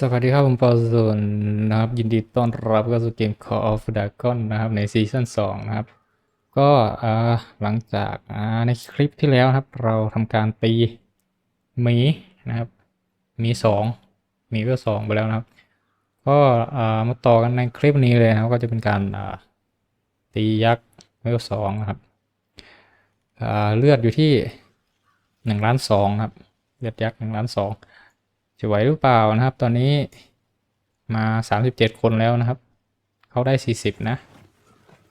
สวัสดีครับ ผมปอส่วนนะครับ ยินดีต้อนรับเข้าสู่เกม Call of Dragon นะครับ ในซีซั่น2นะครับ ก็หลังจากในคลิปที่แล้วครับ เราทำการตีหมีนะครับหมีสองหมีเวลสองไปแล้วนะครับ ก็มาต่อกันในคลิปนี้เลยนะครับ ก็จะเป็นการตียักษ์เวลสองนะครับเลือดอยู่ที่หนึ่งล้านสองครับ เลือดยักษ์หนึ่งล้านสอง จะไหวหรือเปล่านะครับ ตอนนี้มา 37 คนแล้วนะครับ เขาได้ 40 นะ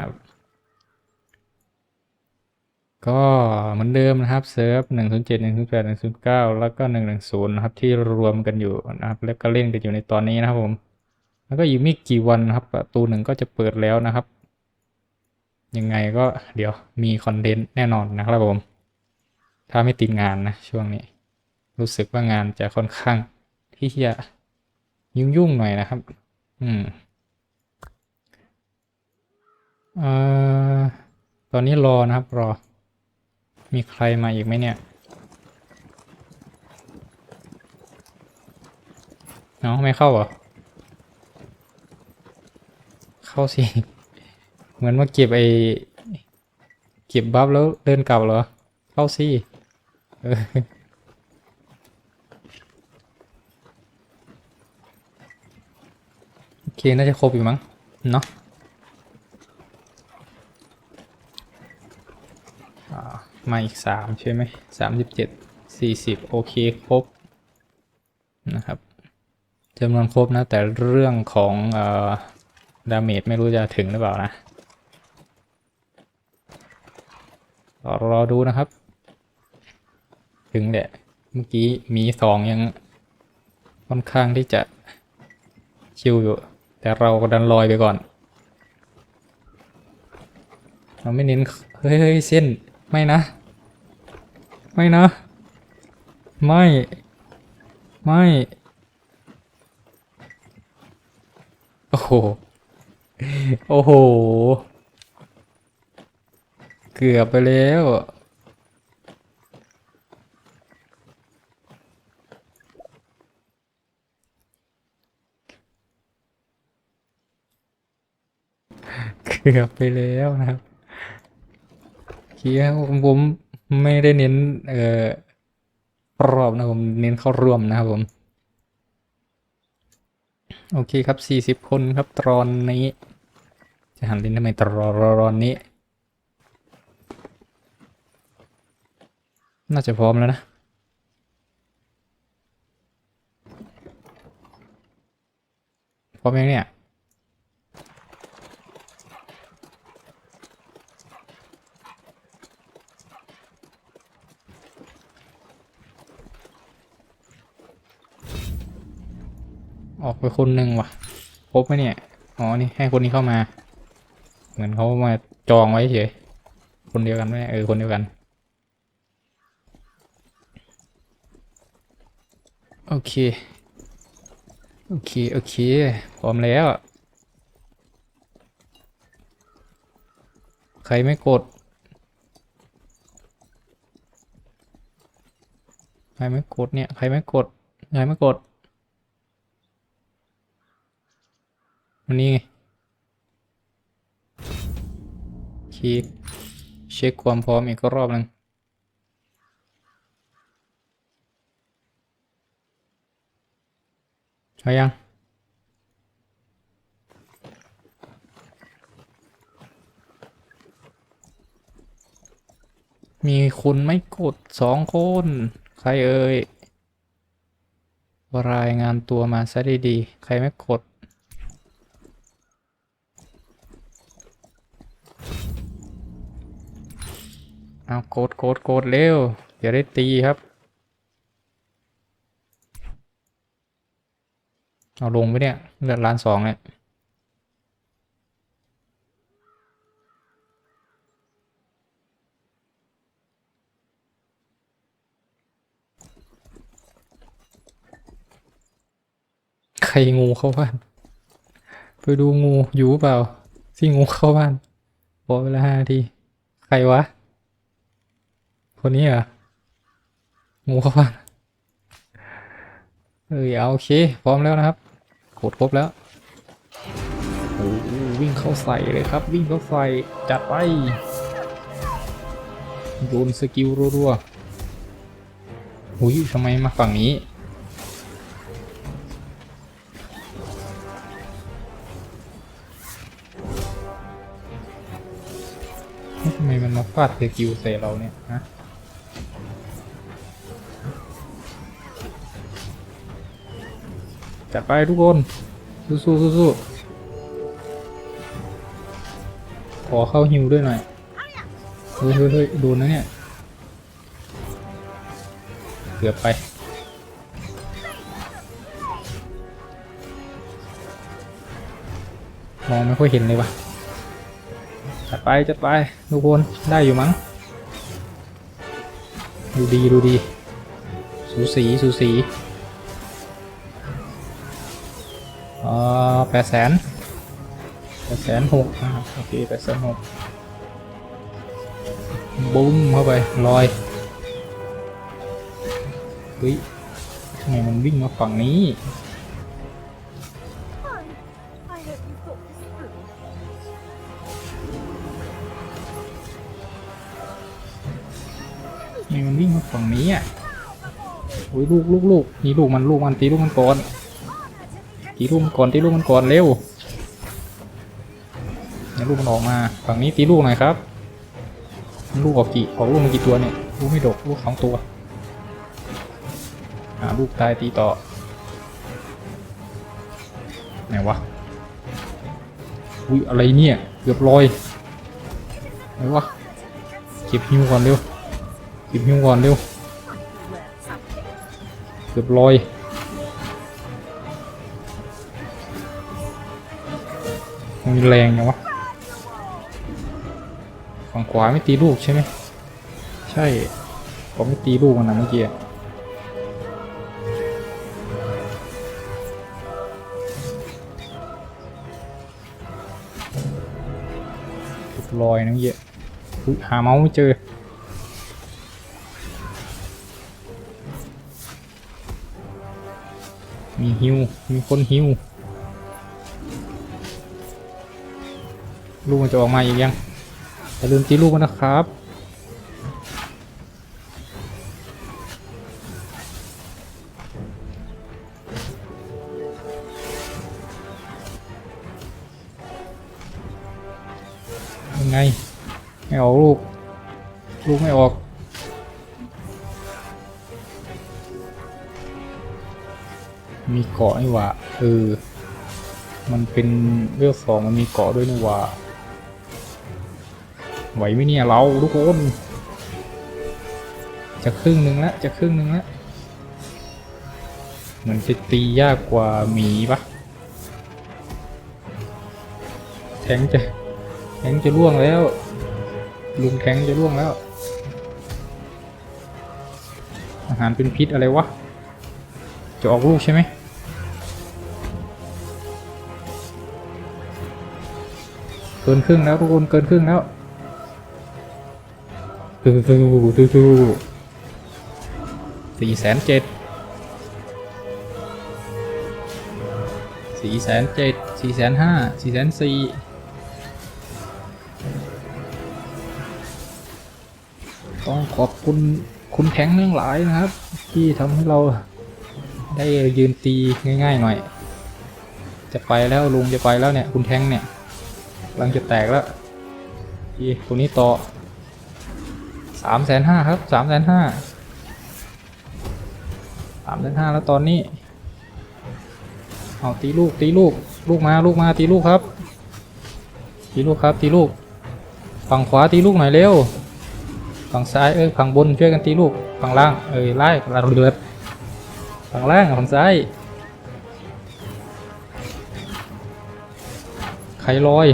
ครับ ก็เหมือนเดิมนะครับเซิร์ฟ107 108 109 แล้วก็ 110 นะครับ ที่รวมกันอยู่นะครับ แล้วก็เล่นกันอยู่ในตอนนี้นะครับผม แล้วก็อีกไม่กี่วันนะครับ ประตูหนึ่งก็จะเปิดแล้วนะครับ ยังไงก็เดี๋ยวมีคอนเทนต์แน่นอนนะครับผม ถ้าไม่ติดงานนะช่วงนี้ รู้สึกว่างานจะค่อนข้างที่จะยุ่งยุ่งๆหน่อยนะครับ อืมเอ่อตอนนี้รอนะครับ รอ มีใครมาอีกไหมเนี่ยเนาะไม่เข้าเหรอ เข้าสิ เหมือนมาเก็บไอเก็บบัฟแล้วเดินกลับเหรอ เข้าสิเออ โอ เคน่าจะครบอยู่มั้งเนาะมาอีกสามใช่ไหมสามสิบเจ็ดสี่สิบโอเค ครบ นะครับจำนวนครบนะ แต่เรื่องของเอ่อดาเมจไม่รู้จะถึงหรือเปล่านะรอรอดูนะครับ ถึงแหละเมื่อกี้มีสองยังค่อนข้างที่จะชิวอยู่ แต่เราดันลอยไปก่อน เราไม่เน้น เฮ้ยเฮ้ยเส้น ไม่นะ ไม่นะ ไม่ ไม่ โอ้โห โอ้โห เกือบไปแล้ว เกือบไปแล้วนะครับเคียผมไม่ได้เน้น เอ่อรอบนะผมเน้นเข้าร่วมนะครับผม โอเคครับสี่สิบคนครับตอนนี้ จะหันลิ้นทำไมตรอรอรอนนี้ น่าจะพร้อมแล้วนะพร้อมยังเนี่ย ออกไปคนหนึ่งว่ะครบไหมเนี่ย อ๋อ นี่ให้คนนี้เข้ามา เหมือนเขามาจองไว้เฉย คนเดียวกันไหมเออ คนเดียวกัน โอเค โอเค โอเค พร้อมแล้ว ใครไม่กด ใครไม่กดเนี่ย ใครไม่กด ใครไม่กด วันนี้ไงโอเคเช็คความพร้อมอีกรอบหนึ่งเอายังมีคุณไม่กดสองคน ใครเอ่ยรายงานตัวมาซะดีๆ ใครไม่กด เอาโกดโกดโกดเร็วเดี๋ยวได้ตีครับ เอาลงไปเนี่ยเลือดล้านสองเนี่ยใครงูเข้าบ้าน ไปดูงูอยู่เปล่าที่งูเข้าบ้านพอเวลาห้านาที ใครวะ คนนี้เหรองูเข้าบ้านเอ้ยเอาโอเค พร้อมแล้วนะครับกดครบแล้วโอ้วิ่งเข้าใส่เลยครับ วิ่งเข้าใส่จัดไปโยนสกิลรัวๆหุยทำไมมาฝั่งนี้ ทำไมมันมาฟาดสกิลใส่เราเนี่ยฮะ จัดไปทุกคน สู้สู้สู้สู้ขอเข้าฮิวด้วยหน่อยเฮ้ยเฮ้ยเฮ้ยโดนนะเนี่ย เกือบไปมองไม่ค่อยเห็นเลยวะจัดไปจัดไปทุกคนได้อยู่มั้ง ดูดีดูดี สูสีสูสี แปดแสนแปดแสนหกโอเคแปดแสนหกบุ้มเข้าไปลอยเฮ้ยทำไมมันวิ่งมาฝั่งนี้ทำไมมันวิ่งมาฝั่งนี้อะโอ้ยลูกลูกลูกนี่ลูกมันลูกมันตีลูกมันก่อน ตีลูกมันก่อนตีลูกมันก่อนเร็วเนี่ยวลูกมันออกมาฝั่งนี้ตีลูกหน่อยครับ ลูกออกกี่ออกลูกมากี่ตัวเนี่ยลูกไม่ดกลูกสองตัวหาลูกตายตีต่อไหนวะอุ้ยอะไรเนี่ย เกือบลอยไหนวะเก็บฮิวก่อนเร็วเก็บฮิวก่อนเร็วเกือบลอย มันมีแรงยังวะฝั่งขวาไม่ตีลูกใช่ไหมใช่ผมไม่ตีลูกมันนะเมื่อกี้อะเกือบลอยนะเมื่อกี้อุ๊ยหาเมาส์ไม่เจอมีฮิวมีคนฮิว ลูกมันจะออกมาอีกยังอย่าลืมตีลูกมันนะครับ ยังไง ไม่ออกลูก ลูกไม่ออกมีเกาะนี่หว่าเออ มันเป็นเวลสองมันมีเกาะด้วยนี่หว่า ไหวไหมเนี่ยเราทุกคนจะครึ่งหนึ่งแล้วจะครึ่งหนึ่งแล้วเหมือนจะตียากกว่าหมีปะแทงจะแทงจะล่วงแล้ว ลุงแทงจะล่วงแล้ว อาหารเป็นพิษอะไรวะ จะออกลูกใช่ไหมเกินครึ่งแล้วทุกคนเกินครึ่งแล้ว ตู้ตู้ตู้ตู้สี่แสนเจ็ดสี่แสนเจ็ดสี่แสนห้าสี่แสนสี่ต้องขอบคุณคุณแทงเรื่องหลายนะครับ ที่ทำให้เราได้ยืนตีง่าย ๆ หน่อย จะไปแล้วลุงจะไปแล้วเนี่ย คุณแทงเนี่ยกำลังจะแตกแล้วอีตัวนี้ต่อ สามแสนห้าครับสามแสนห้าสามแสนห้าแล้วตอนนี้ เอาตีลูกตีลูกลูกมาลูกมาตีลูกครับ ตีลูกครับตีลูก ฝั่งขวาตีลูกหน่อยเร็ว ฝั่งซ้ายเอ้ยฝั่งบนช่วยกันตีลูก ฝั่งล่างเอ้ยไล่เราเดือดฝั่งล่างฝั่งซ้ายใครลอย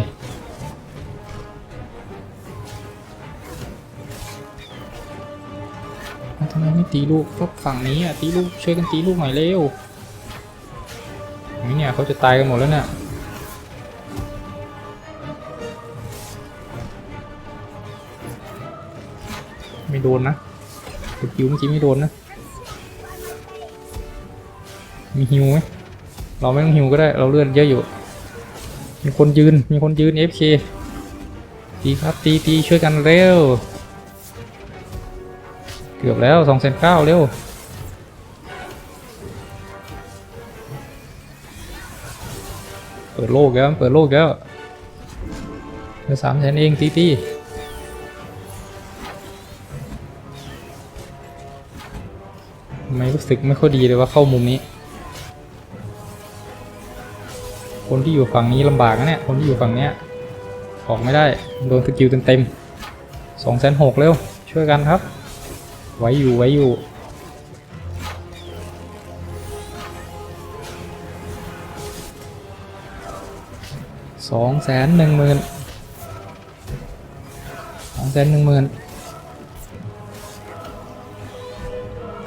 ทำไมไม่ตีลูกก็ฝั่งนี้อะตีลูกช่วยกันตีลูกหน่อยเร็วนี่เนี่ยเขาจะตายกันหมดแล้วเนี่ยไม่โดนนะสกิลเมื่อกี้ไม่โดนนะ มีฮิวไหมเราไม่ต้องฮิวก็ได้ เราเลือดเยอะอยู่ มีคนยืน มีคนยืน FK ตีครับตีตีช่วยกันเร็ว เกือบแล้วสองแสนเก้าเร็วเปิดโลกแล้ว เปิดโลกแล้วเหลือสามแสนเองตีตีไม่รู้สึกไม่ค่อยดีเลยว่าเข้ามุมนี้ คนที่อยู่ฝั่งนี้ลำบากนะเนี่ย คนที่อยู่ฝั่งเนี้ยออกไม่ได้ โดนสกิลเต็มๆสองแสนหกเร็ว ช่วยกันครับ ไว้อยู่ไว้อยู่ สองแสนหนึ่งหมื่นสองแสนหนึ่งหมื่น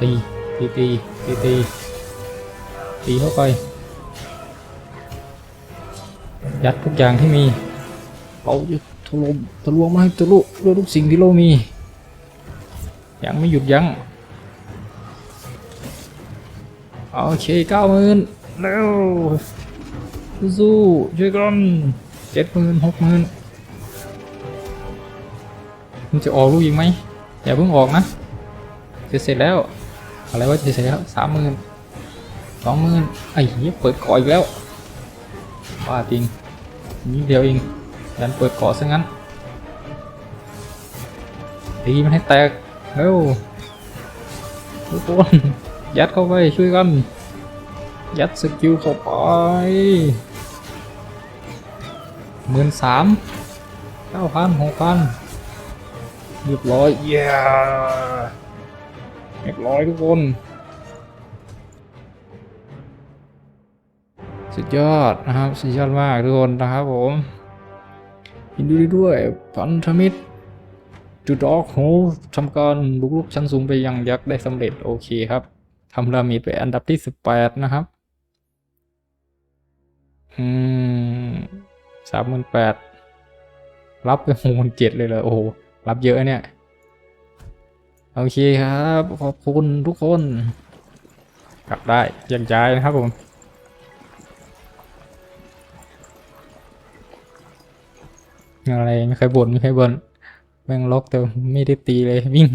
ตีตีตีตีตีตีเข้าไป ยัดทุกอย่างที่มีเราจะล่มทะลวงมาให้ทะลุด้วยทุกสิ่งที่เรามี ยังไม่หยุดยั้งโอเคเก้าหมื่นเร็วสู้ช่วยกันเจ็ดหมื่นหกหมื่นมันจะออกลูกยิงไหมอย่าเพิ่งออกนะจะเสร็จแล้ว อะไรวะจะเสร็จแล้วสามหมื่นสองหมื่นไอ้เหี้ยเปิดก่ออีกแล้วว่าจริงนิดเดียวเองดันเปิดก่อซะงั้นตีมันให้แตก เร็วทุกคนยัดเข้าไปช่วยกัน ยัดสกิลเข้าไปหมื่นสามเก้าพันหกพันเรียบร้อยเย้เรียบร้อยทุกคน สุดยอดนะครับ สุดยอดมากทุกคนนะครับผมยินดีด้วยพันธมิตร จุดออกโหทำการบุกรุกชั้นสูงไปยังยักษ์ได้สำเร็จโอเคครับทำรามิดไปอันดับที่สิบแปดนะครับ อืมสามหมื่นแปดรับไปหกหมื่นเจ็ดเลยเลยโอ้โห รับเยอะเนี่ย โอเคครับ ขอบคุณทุกคน กลับได้ยังย้ายนะครับผมอะไรไม่เคยบ่นไม่เคยบ่น แม่งล็อกแต่ไม่ได้ตีเลยวิ่ง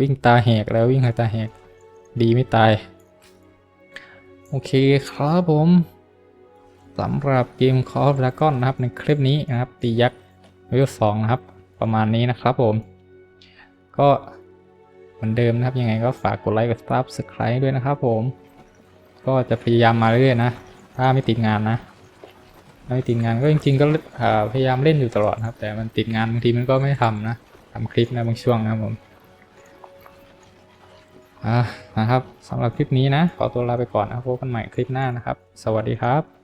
วิ่งตาแหกแล้ววิ่งหาตาแหก ดีไม่ตาย โอเคครับผมสำหรับเกม Call of Dragon นะครับในคลิปนี้นะครับ ตียักษ์เลเวลสองนะครับ ประมาณนี้นะครับผม ก็เหมือนเดิมนะครับ ยังไงก็ฝากกดไลค์กด Subscribe ด้วยนะครับผม ก็จะพยายามมาเรื่อยๆนะ ถ้าไม่ติดงานนะ ไม่ติดงานก็จริง ๆ ก็พยายามเล่นอยู่ตลอดครับ แต่มันติดงานบางทีมันก็ไม่ทำนะทำคลิปนะบางช่วงนะผมอ่านะครับสำหรับคลิปนี้นะ ขอตัวลาไปก่อนนะพบกันใหม่คลิปหน้านะครับ สวัสดีครับ